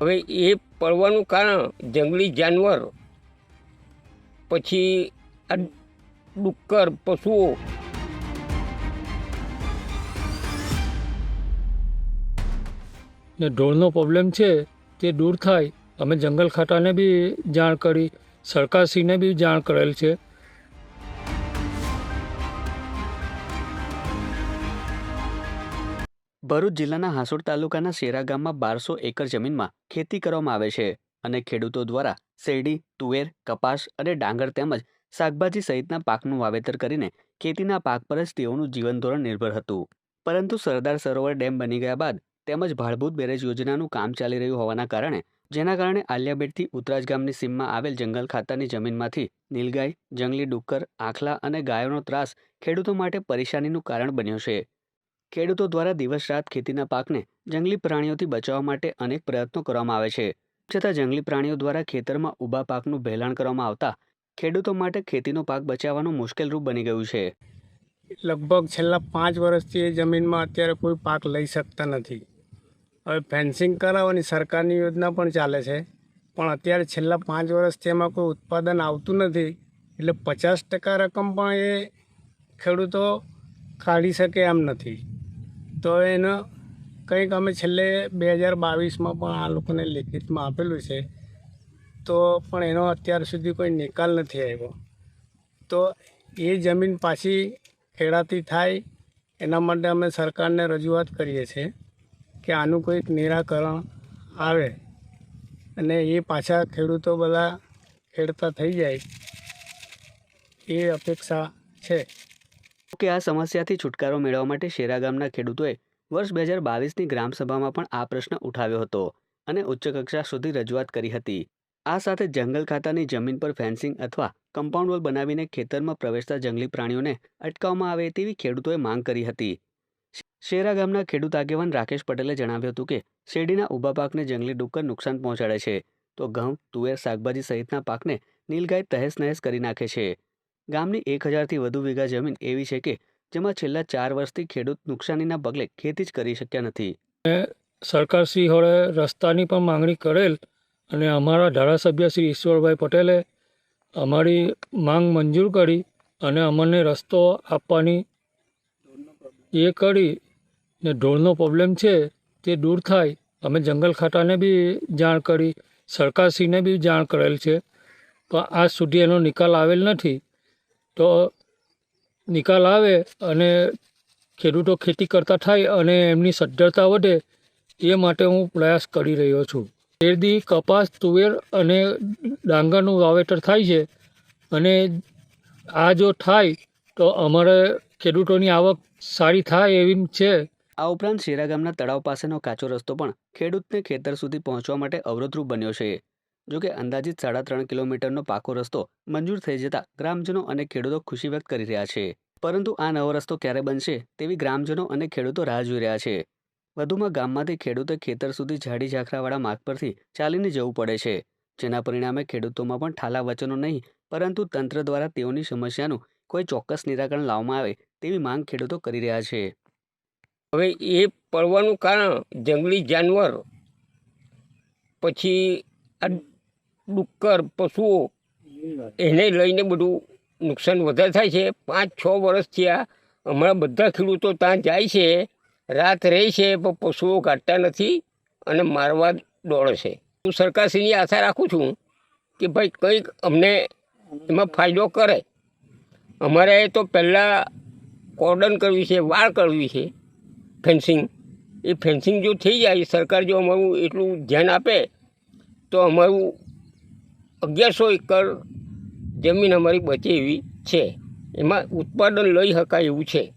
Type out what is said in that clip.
હવે એ પડવાનું કારણ જંગલી જાનવર, પછી આ ડુક્કર પશુઓ. ને ઢોળનો પ્રોબ્લેમ છે તે દૂર થાય. અમે જંગલ ખાતાને બી જાણ કરી સરકારશ્રીને બી જાણ કરેલ છે. ભરૂચ જિલ્લાના હાંસોડ તાલુકાના શેરા ગામમાં બારસો એકર જમીનમાં ખેતી કરવામાં આવે છે અને ખેડૂતો દ્વારા શેરડી, તુવેર, કપાસ અને ડાંગર તેમજ શાકભાજી સહિતના પાકનું વાવેતર કરીને ખેતીના પાક પર જ તેઓનું જીવનધોરણ નિર્ભર હતું. પરંતુ સરદાર સરોવર ડેમ બની ગયા બાદ તેમજ ભાળભૂત બેરેજ યોજનાનું કામ ચાલી રહ્યું હોવાના કારણે, જેના કારણે આલિયાબેટથી ઉતરાજ ગામની સીમમાં આવેલ જંગલ ખાતાની જમીનમાંથી નીલગાય, જંગલી ડુક્કર, આખલા અને ગાયોનો ત્રાસ ખેડૂતો માટે પરેશાનીનું કારણ બન્યો છે. ખેડૂતો દ્વારા દિવસ રાત ખેતીના પાકને જંગલી પ્રાણીઓથી બચાવવા માટે અનેક પ્રયત્નો કરવામાં આવે છે. છતાં જંગલી પ્રાણીઓ દ્વારા ખેતરમાં ઊભા પાકનું ભેલાણ કરવામાં આવતા ખેડૂતો માટે ખેતીનો પાક બચાવવાનું મુશ્કેલરૂપ બની ગયું છે. લગભગ છેલ્લા પાંચ વર્ષથી એ જમીનમાં અત્યારે કોઈ પાક લઈ શકતા નથી. હવે ફેન્સિંગ કરાવવાની સરકારની યોજના પણ ચાલે છે. પણ અત્યારે છેલ્લા પાંચ વર્ષથી એમાં કોઈ ઉત્પાદન આવતું નથી. એટલે પચાસ ટકા રકમ પણ એ ખેડૂતો કાઢી શકે એમ નથી. તો એનો કંઈક અમે છેલ્લે બે હજાર બાવીસમાં પણ આ લોકોને લેખિતમાં આપેલું છે. તો પણ એનો અત્યાર સુધી કોઈ નિકાલ નથી આવ્યો. તો એ જમીન પાછી ખેડાતી થાય એના માટે અમે સરકારને રજૂઆત કરીએ છીએ કે આનું કોઈક નિરાકરણ આવે અને એ પાછા ખેડૂતો બધા ખેડતા થઈ જાય એ અપેક્ષા છે. કે આ સમસ્યાથી છુટકારો મેળવવા માટે શેરા ગામના ખેડૂતોએ વર્ષ બે હજાર બાવીસની ગ્રામસભામાં પણ આ પ્રશ્ન ઉઠાવ્યો હતો અને ઉચ્ચ કક્ષા સુધી રજૂઆત કરી હતી. આ સાથે જંગલ ખાતાની જમીન પર ફેન્સિંગ અથવા કમ્પાઉન્ડ વોલ બનાવીને ખેતરમાં પ્રવેશતા જંગલી પ્રાણીઓને અટકાવવામાં આવે તેવી ખેડૂતોએ માંગ કરી હતી. શેરા ગામના ખેડૂત આગેવાન રાકેશ પટેલે જણાવ્યું હતું કે, શેરડીના ઊભા પાકને જંગલી ડુક્કર નુકસાન પહોંચાડે છે. તો ઘઉં, તુવેર, શાકભાજી સહિતના પાકને નીલગાય તહેસ નહેસ કરી નાખે છે. ગામની એક હજારથી વધુ વીઘા જમીન એવી છે કે જેમાં છેલ્લા ચાર વર્ષથી ખેડૂત નુકસાનીના પગલે ખેતી જ કરી શક્યા નથી. સરકારશ્રી હોળે રસ્તાની પણ માંગણી કરેલ અને અમારા ધારાસભ્ય શ્રી ઈશ્વરભાઈ પટેલે અમારી માંગ મંજૂર કરી અને અમને રસ્તો આપવાની એ કરી ને ઢોળનો પ્રોબ્લેમ છે તે દૂર થાય. અમે જંગલ ખાતાને બી જાણ કરી, સરકારશ્રીને બી જાણ કરેલ છે. પણ આજ સુધી એનો નિકાલ આવેલ નથી. તો નિકાલ આવે અને ખેડૂતો ખેતી કરતા થાય અને એમની સદ્ધરતા વધે, એ માટે હું પ્રયાસ કરી રહ્યો છું. શેરદી કપાસ, તુવેર અને ડાંગરનું વાવેતર થાય છે અને આ જો થાય, તો અમારે ખેડૂતોની આવક સારી થાય એવી છે. આ ઉપરાંત શેરા ગામના તળાવ પાસેનો કાચો રસ્તો પણ ખેડૂતને ખેતર સુધી પહોંચવા માટે અવરોધરૂપ બન્યો છે. જો કે અંદાજિત સાડા ત્રણ કિલોમીટરનો પાકો રસ્તો મંજૂર થઈ જતા ગ્રામજનો અને ખેડૂતો ખુશી વ્યક્ત કરી રહ્યા છે. પરંતુ આ નવો રસ્તો ક્યારે બનશે તેવી ગ્રામજનો અને ખેડૂતો રાહ જોઈ રહ્યા છે. વધુમાં ગામમાંથી ખેડૂતો ખેતર સુધી ઝાડી ઝાખરાવાળા માર્ગ પરથી ચાલીને જવું પડે છે. જેના પરિણામે ખેડૂતોમાં પણ ઠાલા વચનો નહીં, પરંતુ તંત્ર દ્વારા તેઓની સમસ્યાનું કોઈ ચોક્કસ નિરાકરણ લાવવામાં આવે તેવી માંગ ખેડૂતો કરી રહ્યા છે. હવે એ પડવાનું કારણ જંગલી જાનવર, પછી આ ડુક્કર પશુઓ. એને લઈને બધું નુકસાન વધારે થાય છે. પાંચ છ વર્ષથી આ હમણાં બધા ખેડૂતો ત્યાં જાય છે. રાત રહે છે, પણ પશુઓ કાઢતા નથી અને મારવા દોડે છે. હું સરકારશ્રીની આશા રાખું છું કે ભાઈ કંઈક અમને એમાં ફાયદો કરે. અમારે તો પહેલાં કોર્ડન કરવી છે, વાળ કરવી છે. ફેન્સિંગ. એ ફેન્સિંગ જો થઈ જાય, સરકાર જો અમારું એટલું ધ્યાન આપે, તો અમારું અગિયારસો એકર જમીન અમારી બચે એવી છે. એમાં ઉત્પાદન લઈ શકાય એવું છે.